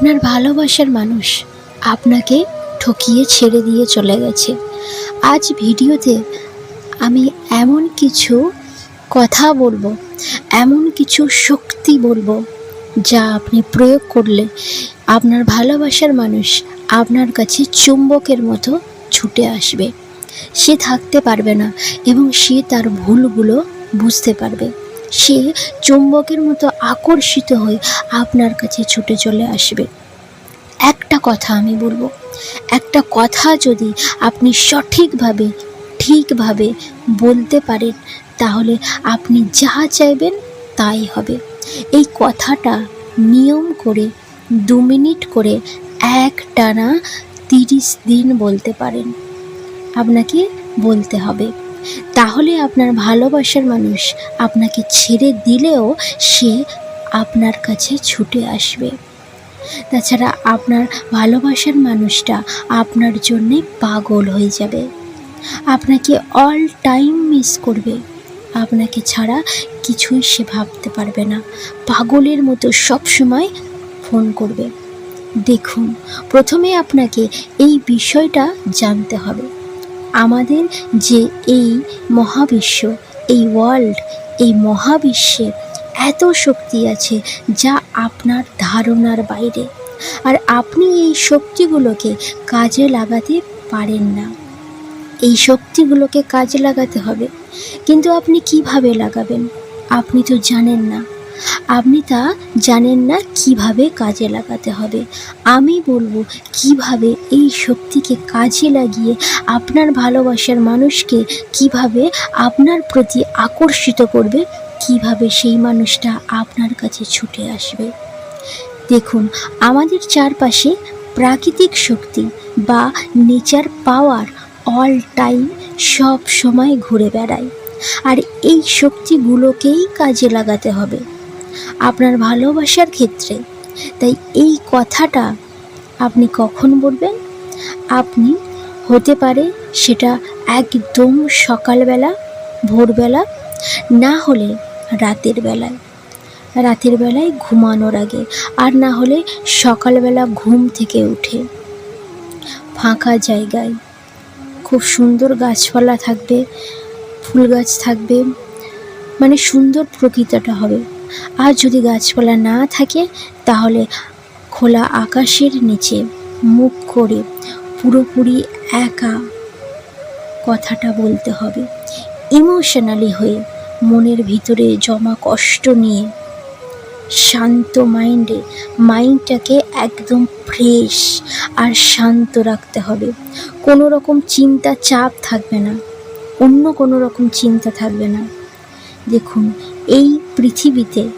আপনার ভালোবাসার মানুষ আপনাকে ঠকিয়ে ছেড়ে দিয়ে চলে গেছে। আজ ভিডিওতে আমি এমন কিছু কথা বলব, এমন কিছু শক্তি বলব যা আপনি প্রয়োগ করলে আপনার ভালোবাসার মানুষ আপনার কাছে চুম্বকের মতো ছুটে আসবে। সে থাকতে পারবে না এবং সে তার ভুলগুলো বুঝতে পারবে। সে চুম্বকের মতো আকর্ষিত হয়ে আপনার কাছে ছুটে চলে আসবে। একটা কথা আমি বলব, একটা কথা যদি আপনি সঠিকভাবে, ঠিকভাবে বলতে পারেন, তাহলে আপনি যা চাইবেন তাই হবে। এই কথাটা নিয়ম করে দু মিনিট করে এক টানা তিরিশ দিন বলতে পারেন। আপনাকে বলতে হবে। তাহলে আপনার ভালোবাসার মানুষ আপনাকে ছেড়ে দিলেও সে আপনার কাছে ছুটে আসবে। তাছাড়া আপনার ভালোবাসার মানুষটা আপনার জন্যে পাগল হয়ে যাবে। আপনাকে অল টাইম মিস করবে। আপনাকে ছাড়া কিছুই সে ভাবতে পারবে না। পাগলের মতো সব সময় ফোন করবে। দেখুন, প্রথমে আপনাকে এই বিষয়টা জানতে হবে। আমাদের যে এই মহাবিশ্ব, এই ওয়ার্ল্ড এই মহাবিশ্বের এত শক্তি আছে যা আপনার ধারণার বাইরে। আর আপনি এই শক্তিগুলোকে কাজে লাগাতে পারেন না। এই শক্তিগুলোকে কাজে লাগাতে হবে। কিন্তু আপনি কীভাবে লাগাবেন? আপনি তো জানেন না। আপনি তা জানেন না কীভাবে কাজে লাগাতে হবে। আমি বলব কীভাবে এই শক্তিকে কাজে লাগিয়ে আপনার ভালোবাসার মানুষকে কীভাবে আপনার প্রতি আকর্ষিত করবে, কীভাবে সেই মানুষটা আপনার কাছে ছুটে আসবে। দেখুন, আমাদের চারপাশে প্রাকৃতিক শক্তি বা নেচার পাওয়ার অল টাইম সব সময় ঘুরে বেড়ায়। আর এই শক্তিগুলোকেই কাজে লাগাতে হবে। আপনার ভালোবাসার ক্ষেত্রে। তাই এই কথাটা আপনি কখন বলবেন? আপনি হতে পারে সেটা একদম সকালবেলা, ভোরবেলা, না হলে রাতের বেলায়। রাতের বেলায় ঘুমানোর আগে, আর না হলে সকালবেলা ঘুম থেকে উঠে। ফাঁকা জায়গায়। খুব সুন্দর গাছপালা থাকবে, ফুল গাছ থাকবে মানে সুন্দর প্রকৃতিটা হবে। আর যদি গাছপালা না থাকে, তাহলে খোলা আকাশের নিচে মুখ করে পুরোপুরি একা কথাটা বলতে হবে। ইমোশনালি হয়ে মনের ভিতরে জমা কষ্ট নিয়ে শান্ত মাইন্ডে মাইন্ডটাকে একদম ফ্রেশ আর শান্ত রাখতে হবে। কোনো রকম চিন্তা চাপ থাকবে না। অন্য কোনো রকম চিন্তা থাকবে না। দেখুন এই পৃথিবীতে,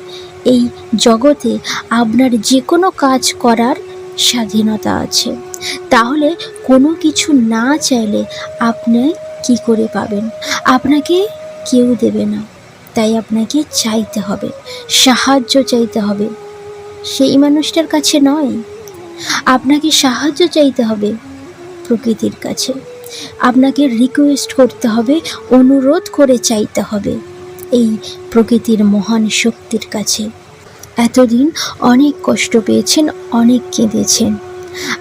এই জগতে আপনার যে কোনো কাজ করার স্বাধীনতা আছে। তাহলে কোনো কিছু না চাইলে আপনি কি করে পাবেন? আপনাকে কেউ দেবে না। তাই আপনাকে চাইতে হবে, সাহায্য চাইতে হবে। সেই মানুষটার কাছে নয়। আপনাকে সাহায্য চাইতে হবে প্রকৃতির কাছে। আপনাকে রিকোয়েস্ট করতে হবে, অনুরোধ করে চাইতে হবে। এই প্রকৃতির মহান শক্তির কাছে। এতদিন অনেক কষ্ট পেয়েছেন, অনেক কেঁদেছেন।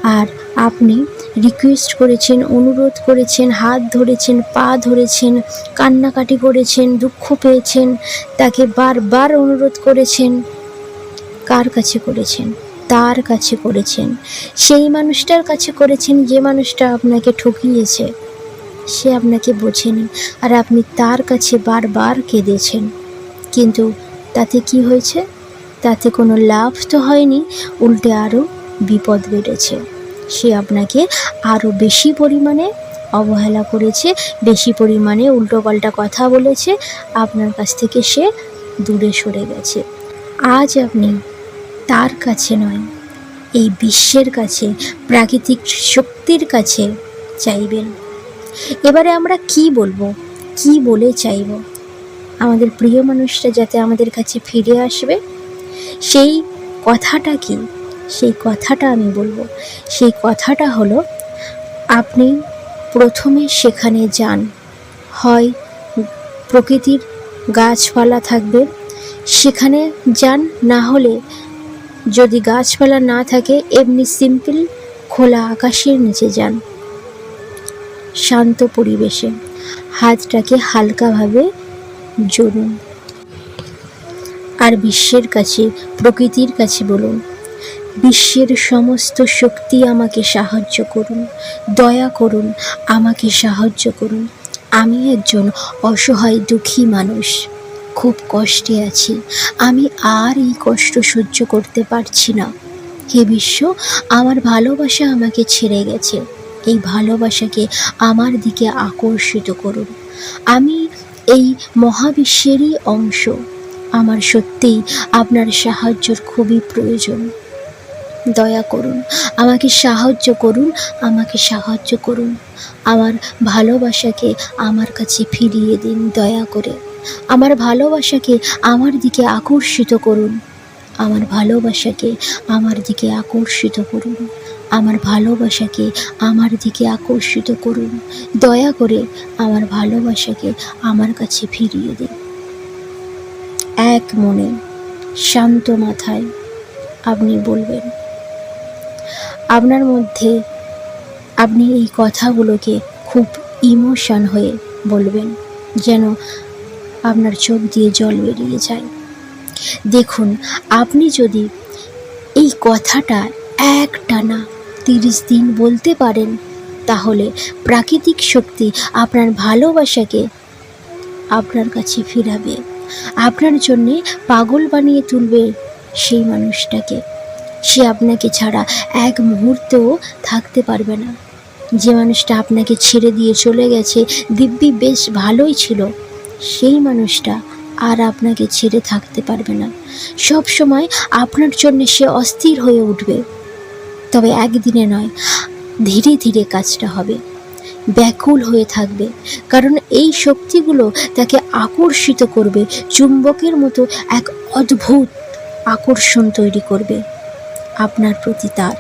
আর আপনি রিকোয়েস্ট করেছেন, অনুরোধ করেছেন, হাত ধরেছেন, পা ধরেছেন, কান্নাকাটি করেছেন, দুঃখ পেয়েছেন, তাকে বারবার অনুরোধ করেছেন। কার কাছে করেছেন? তার কাছে করেছেন। সেই মানুষটার কাছে করেছেন যে মানুষটা আপনাকে ঠকিয়েছে। সে আপনাকে বোঝেনি আর আপনি তার কাছে বারবার কেঁদেছেন। কিন্তু তাতে কি হয়েছে? তাতে কোনো লাভ তো হয়নি, উল্টে আরও বিপদ বেড়েছে। সে আপনাকে আরও বেশি পরিমাণে অবহেলা করেছে, বেশি পরিমাণে উল্টোপাল্টা কথা বলেছে, আপনার কাছ থেকে সে দূরে সরে গেছে। আজ আপনি তার কাছে নয়, এই বিশ্বের কাছে, প্রাকৃতিক শক্তির কাছে চাইবেন। এবারে আমরা কি বলব? কি বলে চাইব? আমাদের প্রিয় মানুষটা যাতে আমাদের কাছে ফিরে আসবে, সেই কথাটা কি? সেই কথাটা আমি বলব। সেই কথাটা হলো, আপনি প্রথমে সেখানে যান। হয় প্রকৃতির গাছপালা থাকবে, সেখানে যান। না হলে যদি গাছপালা না থাকে, এমনি সিম্পল খোলা আকাশের নিচে যান। শান্ত পরিবেশে। হাতটাকে হালকাভাবে জড়ুন। আর বিশ্বের কাছে, প্রকৃতির কাছে বলুন, বিশ্বের সমস্ত শক্তি আমাকে সাহায্য করুন, দয়া করুন, আমাকে সাহায্য করুন। আমি একজন অসহায়, দুঃখী মানুষ। খুব কষ্টে আছি। আমি আর এই কষ্ট সহ্য করতে পারছি না। হে বিশ্ব, আমার ভালোবাসা আমাকে ছেড়ে গেছে। এই ভালোবাসাকে আমার দিকে আকর্ষিত করুন। আমি এই মহাবিশ্বেরই অংশ। আমার সত্যিই আপনার সাহায্যর খুবই প্রয়োজন। দয়া করুন, আমাকে সাহায্য করুন, আমাকে সাহায্য করুন। আমার ভালোবাসাকে আমার কাছে ফিরিয়ে দিন দয়া করে। আমার ভালোবাসাকে আমার দিকে আকর্ষিত করুন। আমার ভালোবাসাকে আমার দিকে আকর্ষিত করুন। আমার ভালোবাসাকে আমার দিকে আকর্ষিত করুন। দয়া করে আমার ভালোবাসাকে আমার কাছে ফিরিয়ে দিন। এক মনে শান্ত মাথায় আপনি বলবেন, আপনার মধ্যে আপনি এই কথাগুলোকে খুব ইমোশন হয়ে বলবেন, যেন আপনার চোখ দিয়ে জল বেরিয়ে যায়। দেখুন, আপনি যদি এই কথাটা এক টানা তিরিশ দিন বলতে পারেন। তাহলে প্রাকৃতিক শক্তি আপনার ভালোবাসাকে আপনার কাছে ফিরাবে। আপনার জন্যে পাগল বানিয়ে তুলবে সেই মানুষটাকে। সে আপনাকে ছাড়া এক মুহূর্তেও থাকতে পারবে না। যে মানুষটা আপনাকে ছেড়ে দিয়ে চলে গেছে, দিব্যি বেশ ভালোই ছিল। সেই মানুষটা আর আপনাকে ছেড়ে থাকতে পারবে না। সব সময় আপনার জন্য সে অস্থির হয়ে উঠবে। তবে একদিনে নয়, ধীরে ধীরে কাজটা হবে। ব্যাকুল হয়ে থাকবে, কারণ এই শক্তিগুলো তাকে আকর্ষিত করবে, চুম্বকের মতো এক অদ্ভুত আকর্ষণ তৈরি করবে। আপনার প্রতি তার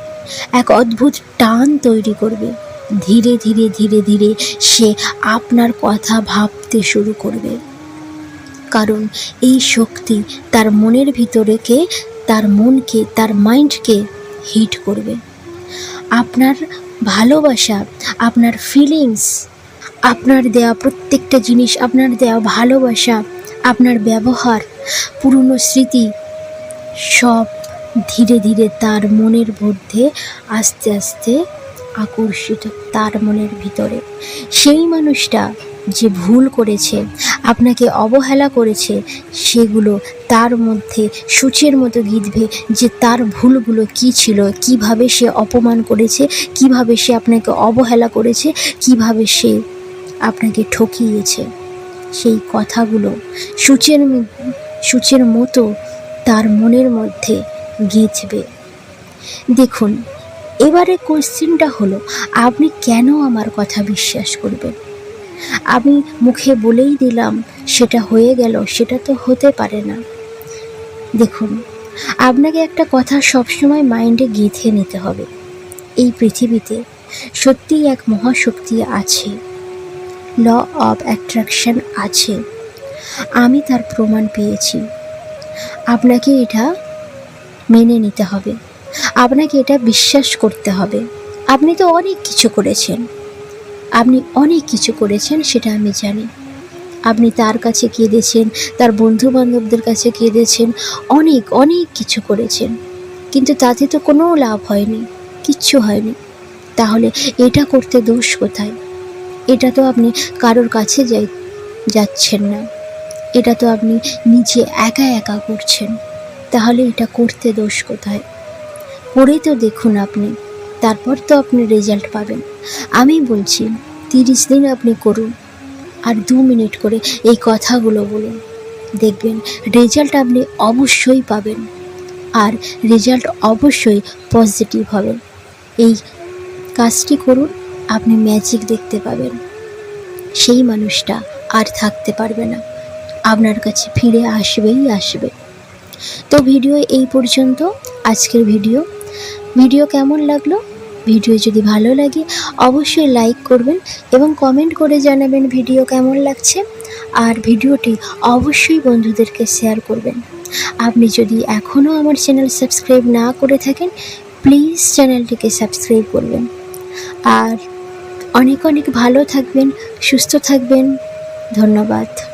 এক অদ্ভুত টান তৈরি করবে। ধীরে ধীরে ধীরে ধীরে সে আপনার কথা ভাবতে শুরু করবে। কারণ এই শক্তি তার মনের ভিতরেকে তার মনকে, তার মাইন্ডকে হিট করবে। আপনার ভালোবাসা, আপনার ফিলিংস আপনার দেওয়া প্রত্যেকটা জিনিস, আপনার দেওয়া ভালোবাসা, আপনার ব্যবহার, পুরনো স্মৃতি, সব ধীরে ধীরে তার মনের মধ্যে আস্তে আস্তে আকর্ষিত, তার মনের ভিতরে। সেই মানুষটা যে ভুল করেছে, আপনাকে অবহেলা করেছে, সেগুলো তার মধ্যে সূচের মতো গিঁধবে যে তার ভুলগুলো কি ছিল, কীভাবে সে অপমান করেছে, কীভাবে সে আপনাকে অবহেলা করেছে, কীভাবে সে আপনাকে ঠকিয়েছে। সেই কথাগুলো সূচের সূচের মতো তার মনের মধ্যে গেঁথবে। দেখুন এবারে কোশ্চেনটা হলো, আপনি কেন আমার কথা বিশ্বাস করবেন? আমি মুখে বলেই দিলাম, সেটা হয়ে গেল, সেটা তো হতে পারে না। দেখুন, আপনাকে একটা কথা সবসময় মাইন্ডে গেঁথে নিতে হবে। এই পৃথিবীতে সত্যিই এক মহাশক্তি আছে, ল অফ অ্যাট্রাকশন আছে। আমি তার প্রমাণ পেয়েছি। আপনাকে এটা মেনে নিতে হবে। আপনাকে এটা বিশ্বাস করতে হবে। আপনি তো অনেক কিছু করেছেন। আপনি অনেক কিছু করেছেন, সেটা আমি জানি। আপনি তার কাছে কেঁদেছেন, তার বন্ধু বান্ধবদের কাছে কেঁদেছেন, অনেক অনেক কিছু করেছেন। কিন্তু তাতে তো কোনো লাভ হয়নি, কিচ্ছু হয়নি। তাহলে এটা করতে দোষ কোথায়? এটা তো আপনি কারোর কাছে যাই, যাচ্ছেন না। এটা তো আপনি নিজে একা একা করছেন। তাহলে এটা করতে দোষ কোথায়? করে তো দেখুন আপনি। তারপর তো আপনি রেজাল্ট পাবেন। আমি বলছি, তিরিশ দিন আপনি করুন। আর দু মিনিট করে এই কথাগুলো বলুন। দেখবেন রেজাল্ট আপনি অবশ্যই পাবেন। আর রেজাল্ট অবশ্যই পজিটিভ হবে। এই কাজটি করুন, আপনি ম্যাজিক দেখতে পাবেন। সেই মানুষটা আর থাকতে পারবে না। আপনার কাছে ফিরে আসবেই আসবে। তো ভিডিও এই পর্যন্ত। আজকের ভিডিও। ভিডিও কেমন লাগল? ভিডিও যদি ভালো লাগে, অবশ্যই লাইক করবেন এবং কমেন্ট করে জানাবেন ভিডিও কেমন লাগছে। আর ভিডিওটি অবশ্যই বন্ধুদেরকে শেয়ার করবেন। আপনি যদি এখনও আমার চ্যানেল সাবস্ক্রাইব না করে থাকেন প্লিজ চ্যানেলটিকে সাবস্ক্রাইব করবেন। আর অনেক অনেক ভালো থাকবেন, সুস্থ থাকবেন। ধন্যবাদ।